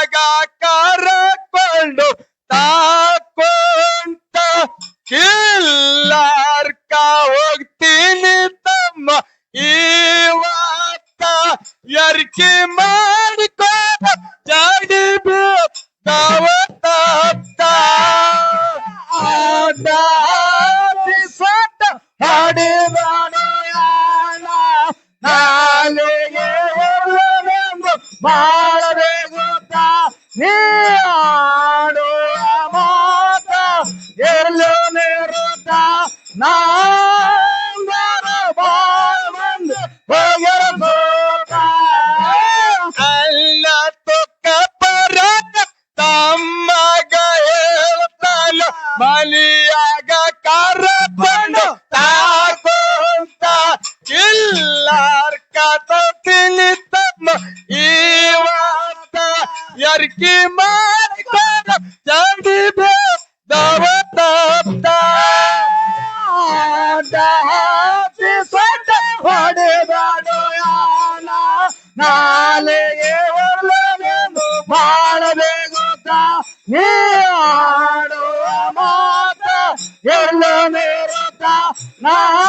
ಮನಿಯಾಗ ಕರಕೊಂಡು ತಾಕೊಂತ ಕಿಲ್ಲಾರ್ಕ ಹೋಗ್ತೀನಿ ತಮ್ಮ ಇವತ್ತ ಎರ್ಕಿ ಮಾಡಿಕೋ Yeah! ಎರ್ಕಿ ಮಾಡಿಕೊಂಡ ಚಂದಿ ದವತ್ತ ಸೊಟ್ಟ ಹೊಡೆದಾಡು ನಾಲೆಗೆ ಒಳ್ಳೆದು ಮಾಡಬೇಗುತ್ತ ನೀ ಆಡುವ ಮಾತ ಎಲ್ಲ ಮೇರುತ್ತ ನಾಂದರ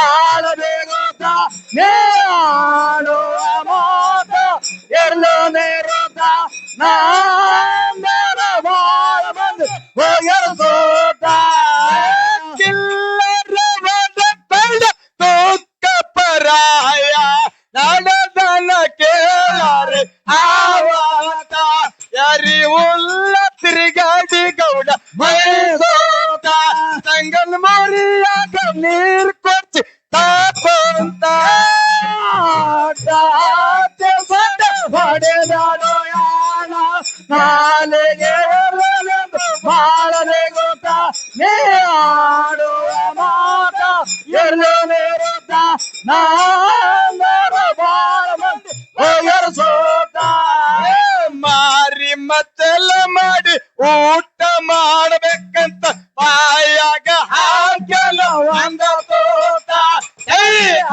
Mala derrota, neano amata, yerlo derrota, nanda la mala mande, voy a derrota. ൂക്കപ്പറായ നടതല കേളാറ് ആവാത അറിവുള്ള തിരികാടി ഗൗഡ മൈസോത തങ്കൽ മറിയ കണ്ണീർ ನಾಂದರ ಬಾಳ ಮಂದಿ ಸೋತ ಮಾರಿ ಮತ್ತೆಲ್ಲ ಮಾಡಿ ಊಟ ಮಾಡಬೇಕಂತ ಬಾಯಾಗ ಹಾಕಲ ಒಂದ ತೋತ ಕೈ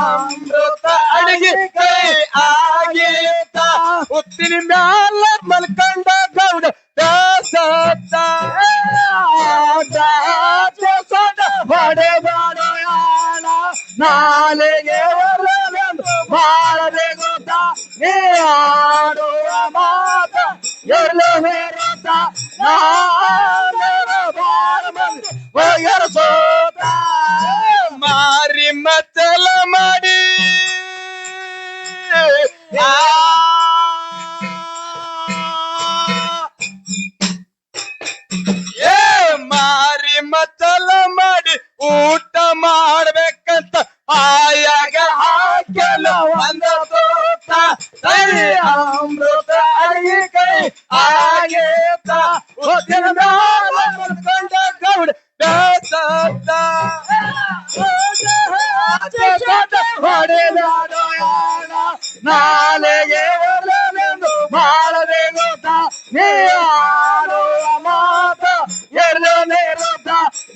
ಅಮೃತ ಅಡಿಗೆ ಕೈ ಆಗೇತ ಉತ್ತಿನ ಮ್ಯಾಲ ಮಲ್ಕಂಡ ಗೌಡ ದಾಸತ್ತ. ಹೊಡೆ ನಾಲೆಗೆ ಒರಲೆಂದು ಬಾಳದೆ ಗೊತ್ತ ನೀ ಆಡುವ ಮಾತ ಎಲ್ಲೂ ಹೇರುತ್ತ ನಾನರ ಬಾಳ ಮಂದಿ ಹೋಗ್ಯರ ಸೋತ ಮಾರಿ ಮತ್ತೆಲ್ಲ ಮಾಡಿ ಆ ಏ ಮಾರಿ ಮತ್ತಲ ಮಾಡಿ ಊಟ ಮಾಡ್ಬೇಕಂತ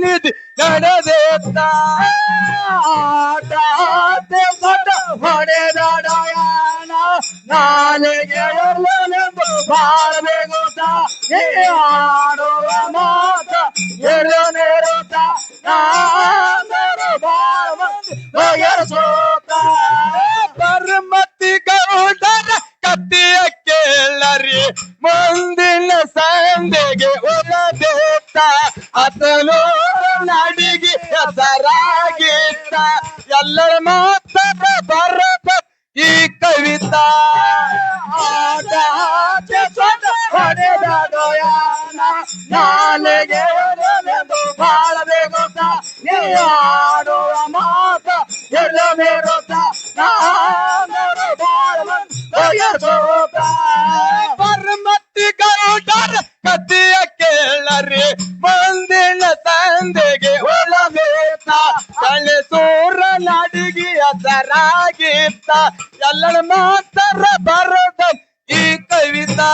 ಜೋರ್ನಿದ್ ನಡೆದೇತ ಸೋತ ಪರಮತಿ ಗೌಡರ ಕತ್ತಿಯ ಕೇಳರಿ. ಮುಂದಿನ ಸಂದೆಗೆ ಉಳದೇತ ಅತನು ನಡಿಗೆ ಹೆಸರಾಗಿತ್ತ ಎಲ್ಲರ ಮಾತರ ಬರದ ಈ ಕವಿತಾ. ನಾಳೆಗೆ ಒಲವೆಂದು ಬಾಳಬೇಗೊತ್ತ ನೀ ಆಡುವ ಗೊತ್ತ ಕೇಳರಿ. ಸಂದೆಗೆ ಒಳಬೇತ ಕಳಿಸೂರ ನಡಿಗೆ ಅದರಾಗಿತ್ತ ಎಲ್ಲರ ಮಾತ್ರ ಬರದ ಈ ಕವಿತಾ.